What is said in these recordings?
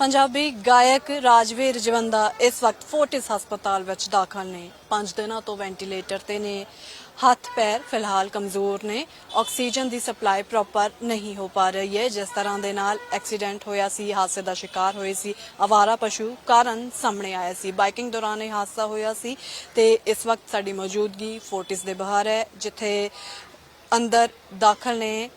ਪੰਜਾਬੀ ਗਾਇਕ ਰਾਜਵੀਰ ਜਵੰਦਾ ਇਸ ਵਕਤ ਫੋਰਟਿਸ ਹਸਪਤਾਲ ਵਿੱਚ ਦਾਖਲ ਨੇ। 5 ਦਿਨਾਂ ਤੋਂ ਵੈਂਟੀਲੇਟਰ ਤੇ ਨੇ। ਹੱਥ ਪੈਰ ਫਿਲਹਾਲ ਕਮਜ਼ੋਰ ਨੇ। ਆਕਸੀਜਨ ਦੀ ਸਪਲਾਈ ਪ੍ਰੋਪਰ ਨਹੀਂ ਹੋ ਪਾ ਰਹੀ ਹੈ। ਜਿਸ ਤਰ੍ਹਾਂ ਦੇ ਨਾਲ ਐਕਸੀਡੈਂਟ ਹੋਇਆ ਸੀ, ਹਾਦਸੇ ਦਾ ਸ਼ਿਕਾਰ ਹੋਏ ਸੀ ਅਵਾਰਾ ਪਸ਼ੂ ਕਾਰਨ ਸਾਹਮਣੇ ਆਇਆ ਸੀ। ਬਾਈਕਿੰਗ ਦੌਰਾਨ ਇਹ ਹਾਦਸਾ ਹੋਇਆ ਸੀ ਤੇ ਇਸ ਵਕਤ ਸਾਡੀ ਮੌਜੂਦਗੀ ਫੋਰਟਿਸ ਦੇ ਬਾਹਰ ਹੈ, ਜਿੱਥੇ ਅੰਦਰ ਦਾਖਲ ਨੇ।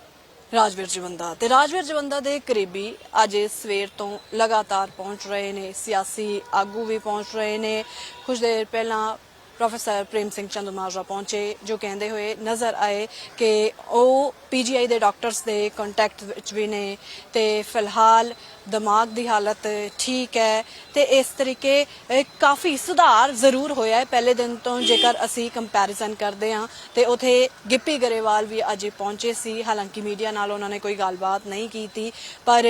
ਰਾਜਵੀਰ ਜਵੰਦਾ ਤੇ ਰਾਜਵੀਰ ਜਵੰਦਾ ਦੇ ਕਰੀਬੀ ਅੱਜ ਸਵੇਰ ਤੋਂ ਲਗਾਤਾਰ ਪਹੁੰਚ ਰਹੇ ਨੇ। ਸਿਆਸੀ ਆਗੂ ਵੀ ਪਹੁੰਚ ਰਹੇ ਨੇ। ਕੁਝ ਦੇਰ ਪਹਿਲਾਂ ਪ੍ਰੋਫੈਸਰ ਪ੍ਰੇਮ ਸਿੰਘ ਚੰਦਮਾਜਰਾ ਪਹੁੰਚੇ, ਜੋ ਕਹਿੰਦੇ ਹੋਏ ਨਜ਼ਰ ਆਏ ਕਿ ਉਹ ਪੀਜੀਆਈ ਦੇ ਡਾਕਟਰਸ ਦੇ ਕੰਟੈਕਟ ਵਿੱਚ ਵੀ ਨੇ ਤੇ ਫਿਲਹਾਲ ਦਿਮਾਗ ਦੀ ਹਾਲਤ ਠੀਕ ਹੈ ਤੇ ਇਸ ਤਰੀਕੇ ਕਾਫੀ ਸੁਧਾਰ ਜ਼ਰੂਰ ਹੋਇਆ ਹੈ। ਪਹਿਲੇ ਦਿਨ ਤੋਂ ਜੇਕਰ ਅਸੀਂ ਕੰਪੈਰੀਜ਼ਨ ਕਰਦੇ ਹਾਂ ਤੇ ਉਥੇ ਗਿੱਪੀ ਗਰੇਵਾਲ ਵੀ ਅੱਜ ਪਹੁੰਚੇ ਸੀ। ਹਾਲਾਂਕਿ ਮੀਡੀਆ ਨਾਲ ਉਹਨਾਂ ਨੇ ਕੋਈ ਗੱਲਬਾਤ ਨਹੀਂ ਕੀਤੀ, ਪਰ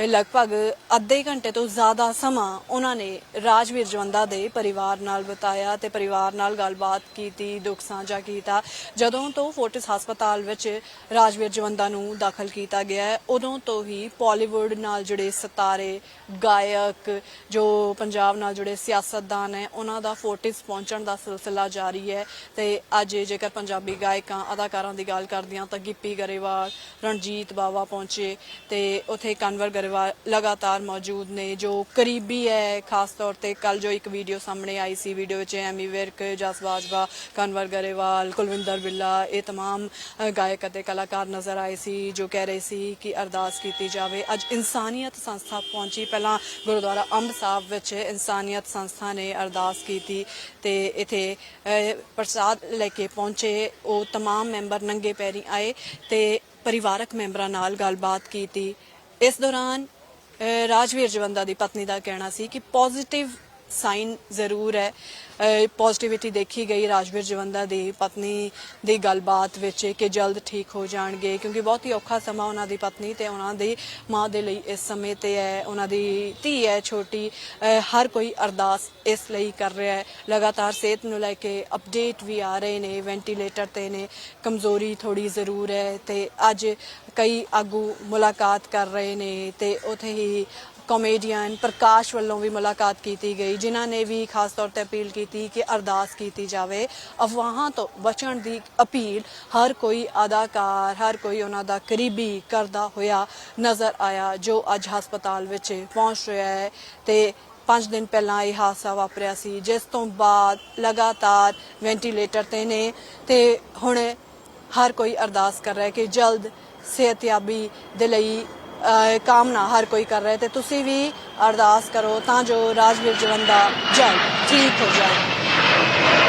ਲਗਭਗ ਅੱਧੇ ਘੰਟੇ ਤੋਂ ਜ਼ਿਆਦਾ ਸਮਾਂ ਉਹਨਾਂ ਨੇ ਰਾਜਵੀਰ ਜਵੰਦਾ ਦੇ ਪਰਿਵਾਰ ਨਾਲ ਬਿਤਾਇਆ ਤੇ ਪਰਿਵਾਰ ਨਾਲ ਗੱਲਬਾਤ ਕੀਤੀ, ਦੁੱਖ ਸਾਂਝਾ ਕੀਤਾ। ਜਦੋਂ ਤੋਂ ਫੋਰਟਿਸ ਹਸਪਤਾਲ ਵਿੱਚ ਰਾਜਵੀਰ ਜਵੰਦਾ ਨੂੰ ਦਾਖਲ ਕੀਤਾ ਗਿਆ ਹੈ, ਉਦੋਂ ਤੋਂ ਹੀ ਪਾਲੀਵੁੱਡ ਨਾਲ ਜੁੜੇ ਸਿਤਾਰੇ, ਗਾਇਕ, ਜੋ ਪੰਜਾਬ ਨਾਲ ਜੁੜੇ ਸਿਆਸਤਦਾਨ ਹੈ, ਉਹਨਾਂ ਦਾ ਫੋਰਟਿਸ ਪਹੁੰਚਣ ਦਾ ਸਿਲਸਿਲਾ ਜਾਰੀ ਹੈ। ਤੇ ਅੱਜ ਜੇਕਰ ਪੰਜਾਬੀ ਗਾਇਕਾਂ, ਅਦਾਕਾਰਾਂ ਦੀ ਗੱਲ ਕਰਦੀਆਂ ਤਾਂ ਗਿੱਪੀ ਗਰੇਵਾਲ, ਰਣਜੀਤ ਬਾਵਾ ਪਹੁੰਚੇ ਤੇ ਉਥੇ ਕਨਵਰ ਗਰੇਵਾਲ ਲਗਾਤਾਰ ਮੌਜੂਦ ਨੇ, ਜੋ ਕਰੀਬੀ ਹੈ, ਖਾਸ ਤੌਰ ਤੇ ਕੱਲ ਜੋ ਇੱਕ ਵੀਡੀਓ ਸਾਹਮਣੇ ਆਈ ਸੀ, ਵੀਡੀਓ ਵਿੱਚ ਐਮੀ ਵਿਰਕ ਜਸ ਬਾਜਵਾ ਕਨਵਰ ਗਰੇਵਾਲ ਕੁਲਵਿੰਦਰ ਬਿੱਲਾ ਇਹ तमाम ਅ, ਗਾਇਕ ਅਤੇ ਕਲਾਕਾਰ ਨਜ਼ਰ ਆਏ ਸੀ ਜੋ ਕਹਿ ਰਹੇ ਸੀ ਕਿ ਅਰਦਾਸ ਕੀਤੀ ਜਾਵੇ ਅੱਜ ਇਨਸਾਨੀਅਤ ਸੰਸਥਾ ਪਹੁੰਚੀ ਪਹਿਲਾਂ ਗੁਰਦੁਆਰਾ ਅੰਬ ਸਾਹਿਬ ਵਿੱਚ ਇਨਸਾਨੀਅਤ ਸੰਸਥਾ ਨੇ ਅਰਦਾਸ ਕੀਤੀ ਤੇ ਇਥੇ ਅ, ਪ੍ਰਸਾਦ ਲੈ ਕੇ ਪਹੁੰਚੇ ਉਹ तमाम ਮੈਂਬਰ ਨੰਗੇ ਪੈਰੀ ਆਏ ਤੇ ਪਰਿਵਾਰਕ ਮੈਂਬਰਾਂ ਨਾਲ ਗੱਲਬਾਤ ਕੀਤੀ ਇਸ ਦੌਰਾਨ ਅ, ਰਾਜਵੀਰ ਜਵੰਦਾ ਦੀ ਪਤਨੀ ਦਾ ਕਹਿਣਾ ਸੀ ਕਿ ਪੋਜ਼ਿਟਿਵ ਸਾਈਨ ਜ਼ਰੂਰ ਹੈ। ਪੋਜ਼ਿਟਿਵਿਟੀ ਦੇਖੀ ਗਈ ਰਾਜਵੀਰ ਜਵੰਦਾ ਦੀ ਪਤਨੀ ਦੀ ਗੱਲਬਾਤ ਵਿੱਚ ਕਿ ਜਲਦ ਠੀਕ ਹੋ ਜਾਣਗੇ, ਕਿਉਂਕਿ ਬਹੁਤ ਹੀ ਔਖਾ ਸਮਾਂ ਉਹਨਾਂ ਦੀ ਪਤਨੀ ਤੇ ਉਹਨਾਂ ਦੀ ਮਾਂ ਦੇ ਲਈ ਇਸ ਸਮੇਂ ਤੇ ਹੈ। ਉਹਨਾਂ ਦੀ ਧੀ ਹੈ, ਛੋਟੀ ਹਰ ਕੋਈ ਅਰਦਾਸ ਇਸ ਲਈ ਕਰ ਰਿਹਾ ਹੈ। ਲਗਾਤਾਰ ਸਿਹਤ ਨੂੰ ਲੈ ਕੇ ਅਪਡੇਟ ਵੀ ਆ ਰਹੇ ਨੇ ਵੈਂਟੀਲੇਟਰ ਤੇ ਨੇ, ਕਮਜ਼ੋਰੀ ਥੋੜੀ ਜ਼ਰੂਰ ਹੈ ਤੇ ਅੱਜ ਕਈ ਆਗੂ ਮੁਲਾਕਾਤ ਕਰ ਰਹੇ ਨੇ ਤੇ ਉਥੇ ਹੀ ਕਾਮੇਡੀਅਨ ਪ੍ਰਕਾਸ਼ ਵੱਲੋਂ ਵੀ ਮੁਲਾਕਾਤ ਕੀਤੀ ਗਈ, ਜਿਨ੍ਹਾਂ ਨੇ ਵੀ ਖਾਸ ਤੌਰ ਤੇ ਅਪੀਲ ਕੀਤੀ ਕਿ ਅਰਦਾਸ ਕੀਤੀ ਜਾਵੇ। ਅਫਵਾਹਾਂ ਤੋਂ ਬਚਣ ਦੀ ਅਪੀਲ ਹਰ ਕੋਈ ਅਦਾਕਾਰ, ਹਰ ਕੋਈ ਉਹਨਾਂ ਦਾ ਕਰੀਬੀ ਕਰਦਾ ਹੋਇਆ ਨਜ਼ਰ ਆਇਆ, ਜੋ ਅੱਜ ਹਸਪਤਾਲ ਵਿੱਚ ਪਹੁੰਚ ਰਿਹਾ ਹੈ ਤੇ 5 ਦਿਨ ਪਹਿਲਾਂ ਇਹ ਹਾਦਸਾ ਵਾਪਰਿਆ ਸੀ, ਜਿਸ ਤੋਂ ਬਾਅਦ ਲਗਾਤਾਰ ਵੈਂਟੀਲੇਟਰ ਤੇ ਨੇ ਤੇ ਹੁਣ ਹਰ ਕੋਈ ਅਰਦਾਸ ਕਰ ਰਿਹਾ ਹੈ ਕਿ ਜਲਦ ਸਿਹਤਯਾਬੀ ਦੇ ਲਈ ਕਾਮਨਾ ਹਰ ਕੋਈ ਕਰ ਰਿਹਾ ਹੈ ਤੇ ਤੁਸੀਂ ਵੀ ਅਰਦਾਸ ਕਰੋ ਤਾਂ ਜੋ ਰਾਜਵੀਰ ਜਵੰਦਾ ਜਲਦ ਠੀਕ ਹੋ ਜਾਏ।